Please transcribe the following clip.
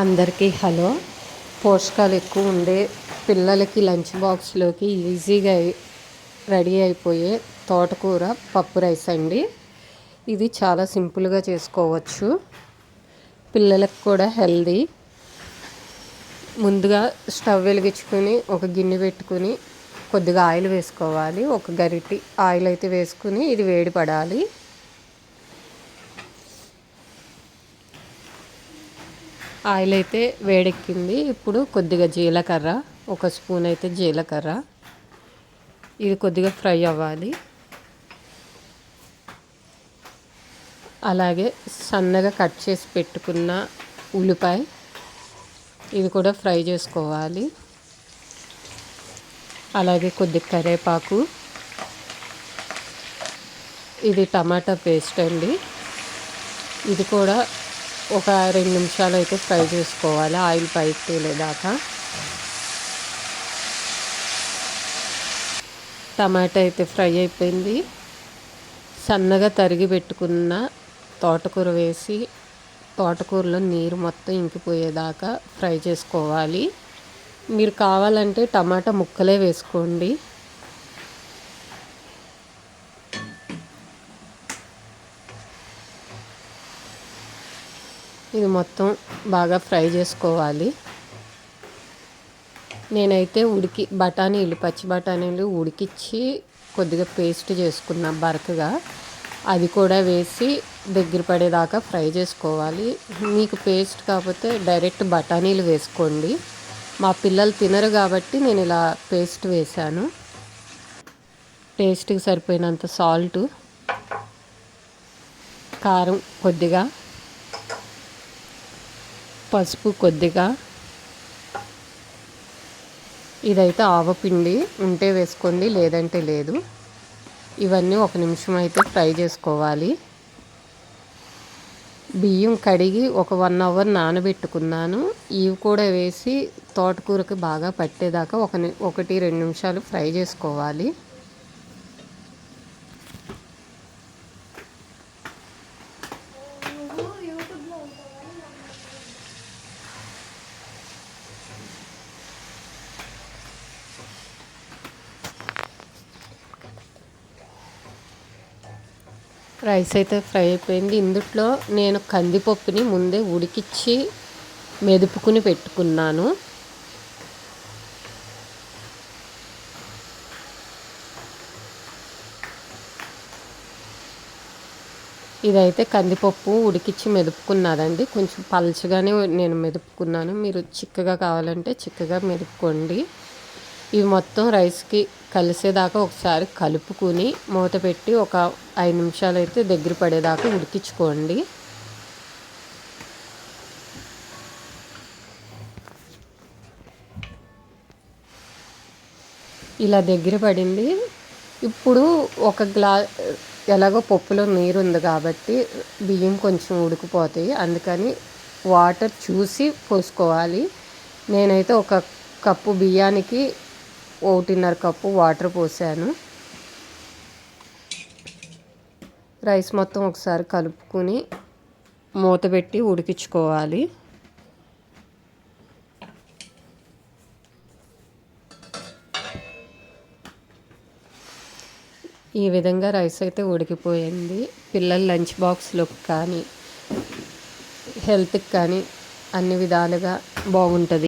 అందరికీ హలో. పోషకాలు ఎక్కువ ఉండే పిల్లలకి లంచ్ బాక్స్లోకి ఈజీగా రెడీ అయిపోయే తోటకూర పప్పు రైస్ అండి. ఇది చాలా సింపుల్గా చేసుకోవచ్చు. పిల్లలకు కూడా హెల్దీ. ముందుగా స్టవ్ వెలిగించుకొని ఒక గిన్నె పెట్టుకుని కొద్దిగా ఆయిల్ వేసుకోవాలి. ఒక గరిటి ఆయిల్ అయితే వేసుకుని ఇది వేడి పడాలి ఆయిల్ అయితే వేడెక్కింది. ఇప్పుడు కొద్దిగా జీలకర్ర ఒక స్పూన్ అయితే జీలకర్ర. ఇది కొద్దిగా ఫ్రై అవ్వాలి. అలాగే సన్నగా కట్ చేసి పెట్టుకున్న ఉల్లిపాయ ఇది కూడా ఫ్రై చేసుకోవాలి. అలాగే కొద్ది కరేపాకు. ఇది టమాటా పేస్ట్ అండి. ఇది కూడా ఒక రెండు నిమిషాలు అయితే ఫ్రై చేసుకోవాలి ఆయిల్ పైకి తేలేదాకా. టమాటా అయితే ఫ్రై అయిపోయింది. సన్నగా తరిగి పెట్టుకున్న తోటకూర వేసి తోటకూరలో నీరు మొత్తం ఇంకిపోయేదాకా ఫ్రై చేసుకోవాలి. మీరు కావాలంటే టమాటా ముక్కలే వేసుకోండి. ఇది మొత్తం బాగా ఫ్రై చేసుకోవాలి. నేనైతే ఉడికి బఠానీలు పచ్చి బఠానీలు ఉడికిచ్చి కొద్దిగా పేస్ట్ చేసుకున్నా బరకగా అది కూడా వేసి దగ్గర పడేదాకా ఫ్రై చేసుకోవాలి. మీకు పేస్ట్ కాకపోతే డైరెక్ట్ బఠానీలు వేసుకోండి. మా పిల్లలు తినరు కాబట్టి నేను ఇలా పేస్ట్ వేశాను. టేస్ట్కి సరిపోయినంత సాల్టు కారం కొద్దిగా పసుపు కొద్దిగా. ఇదైతే ఆవపిండి ఉంటే వేసుకోండి లేదంటే లేదు. ఇవన్నీ ఒక నిమిషం అయితే ఫ్రై చేసుకోవాలి. బియ్యం కడిగి ఒక వన్ అవర్ నానబెట్టుకున్నాను. ఇవి కూడా వేసి తోటకూరకి బాగా పట్టేదాకా ఒక ఒకటి రెండు నిమిషాలు ఫ్రై చేసుకోవాలి. రైస్ అయితే ఫ్రై అయిపోయింది. ఇందుట్లో నేను కందిపప్పుని ముందే ఉడికిచ్చి మెదుపుకుని పెట్టుకున్నాను. ఇదైతే కందిపప్పు ఉడికిచ్చి మెదుపుకున్నదండి కొంచెం పలచగానే నేను మెదుపుకున్నాను. మీరు చిక్కగా కావాలంటే చిక్కగా మెదుపుకోండి. ఇవి మొత్తం రైస్కి కలిసేదాకా ఒకసారి కలుపుకుని మూత పెట్టి ఒక ఐదు నిమిషాలు అయితే దగ్గర పడేదాకా ఉడికించుకోండి. ఇలా దగ్గర పడింది. ఇప్పుడు ఒక గ్లా ఎలాగో పప్పులో నీరు ఉంది కాబట్టి బియ్యం కొంచెం ఉడికిపోతాయి. అందుకని వాటర్ చూసి పోసుకోవాలి. నేనైతే ఒక కప్పు బియ్యానికి ఒకటిన్నర కప్పు వాటర్ పోసాను. రైస్ మొత్తం ఒకసారి కలుపుకొని మూత పెట్టి ఉడికించుకోవాలి. ఈ విధంగా రైస్ అయితే ఉడికిపోయింది. పిల్లల లంచ్ బాక్స్లోకి కానీ హెల్త్కి కానీ అన్ని విధాలుగా బాగుంటుంది.